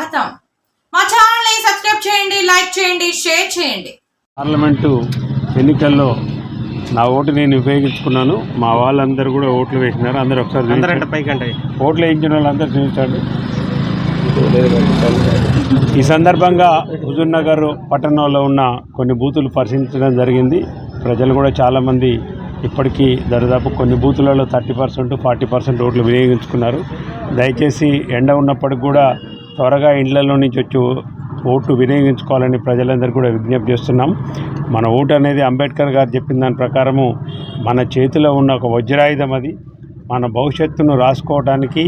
స్వాగతం. మా ఛానల్ని సబ్స్క్రైబ్ చేయండి లైక్ చేయండి షేర్ చేయండి. పార్లమెంటు ఎన్నికల్లో నా ఓటు నేను ఉపయోగించుకున్నాను. మా వాళ్ళందరూ కూడా ఓట్లు వేసినారు. అందరూ ఒకసారి అందరంటే ఓట్లు వేయించిన వాళ్ళందరూ చూపించండి. ఈ సందర్భంగా హుజూర్ నగర్ పట్టణంలో ఉన్న కొన్ని బూతులు పరిశీలించడం జరిగింది. ప్రజలు కూడా చాలామంది ఇప్పటికీ దరిదాపు కొన్ని బూతులలో థర్టీ పర్సెంట్ ఫార్టీ పర్సెంట్ ఓట్లు వినియోగించుకున్నారు. దయచేసి ఎండ ఉన్నప్పటికి కూడా త్వరగా ఇండ్లలో నుంచి వచ్చి ఓటు వినియోగించుకోవాలని ప్రజలందరూ కూడా విజ్ఞప్తి చేస్తున్నాం. మన ఓటు అనేది అంబేద్కర్ గారు చెప్పిన దాని ప్రకారము మన చేతిలో ఉన్న ఒక వజ్రాయుధం అది. మన భవిష్యత్తును రాసుకోవడానికి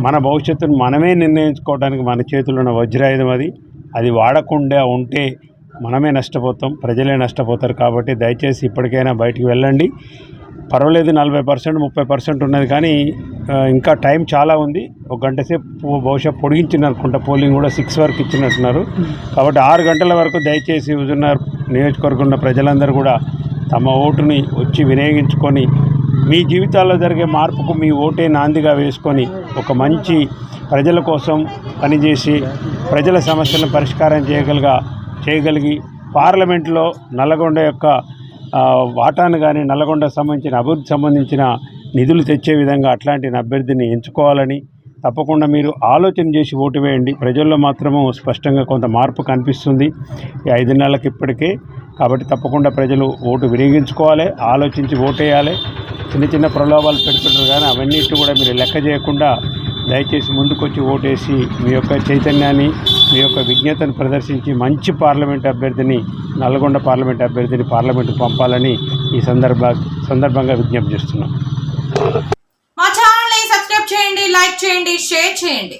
మన భవిష్యత్తును మనమే నిర్ణయించుకోవడానికి మన చేతిలో ఉన్న వజ్రాయుధం అది. అది వాడకుండా ఉంటే మనమే నష్టపోతాం ప్రజలే నష్టపోతారు కాబట్టి దయచేసి ఇప్పటికైనా బయటికి వెళ్ళండి. పర్వాలేదు నలభై పర్సెంట్ ముప్పై పర్సెంట్ ఉన్నది కానీ ఇంకా టైం చాలా ఉంది. ఒక గంట సేపు బహుశా పొడిగించిన అనుకుంటా పోలింగ్ కూడా సిక్స్ వరకు ఇచ్చినట్టున్నారు. కాబట్టి ఆరు గంటల వరకు దయచేసి హుజూర్నగర్ నియోజకవర్గం ఉన్న ప్రజలందరూ కూడా తమ ఓటుని వచ్చి వినియోగించుకొని మీ జీవితాల్లో జరిగే మార్పుకు మీ ఓటే నాందిగా వేసుకొని ఒక మంచి ప్రజల కోసం పనిచేసి ప్రజల సమస్యలను పరిష్కారం చేయగలిగా చేయగలిగి పార్లమెంట్లో నల్లగొండ యొక్క వాటాను కానీ నల్లగొండకు సంబంధించిన అభివృద్ధి సంబంధించిన నిధులు తెచ్చే విధంగా అట్లాంటి అభ్యర్థిని ఎంచుకోవాలని తప్పకుండా మీరు ఆలోచన చేసి ఓటు వేయండి. ప్రజల్లో మాత్రము స్పష్టంగా కొంత మార్పు కనిపిస్తుంది. ఈ ఐదు నెలలకు ఇప్పటికే కాబట్టి తప్పకుండా ప్రజలు ఓటు వినియోగించుకోవాలి ఆలోచించి ఓటేయాలి చిన్న చిన్న ప్రలోభాలు పెడుతుంటారు కానీ అవన్నిటి కూడా మీరు లెక్క చేయకుండా దయచేసి ముందుకొచ్చి ఓటేసి మీ యొక్క చైతన్యాన్ని మీ యొక్క విజ్ఞతను ప్రదర్శించి మంచి పార్లమెంట్ అభ్యర్థిని నల్గొండ పార్లమెంట్ అభ్యర్థిని పార్లమెంటుకు పంపాలని ఈ సందర్భ సందర్భంగా విజ్ఞప్తి చేస్తున్నాం. మా ఛానల్ని సబ్స్క్రైబ్ చేయండి లైక్ చేయండి షేర్ చేయండి.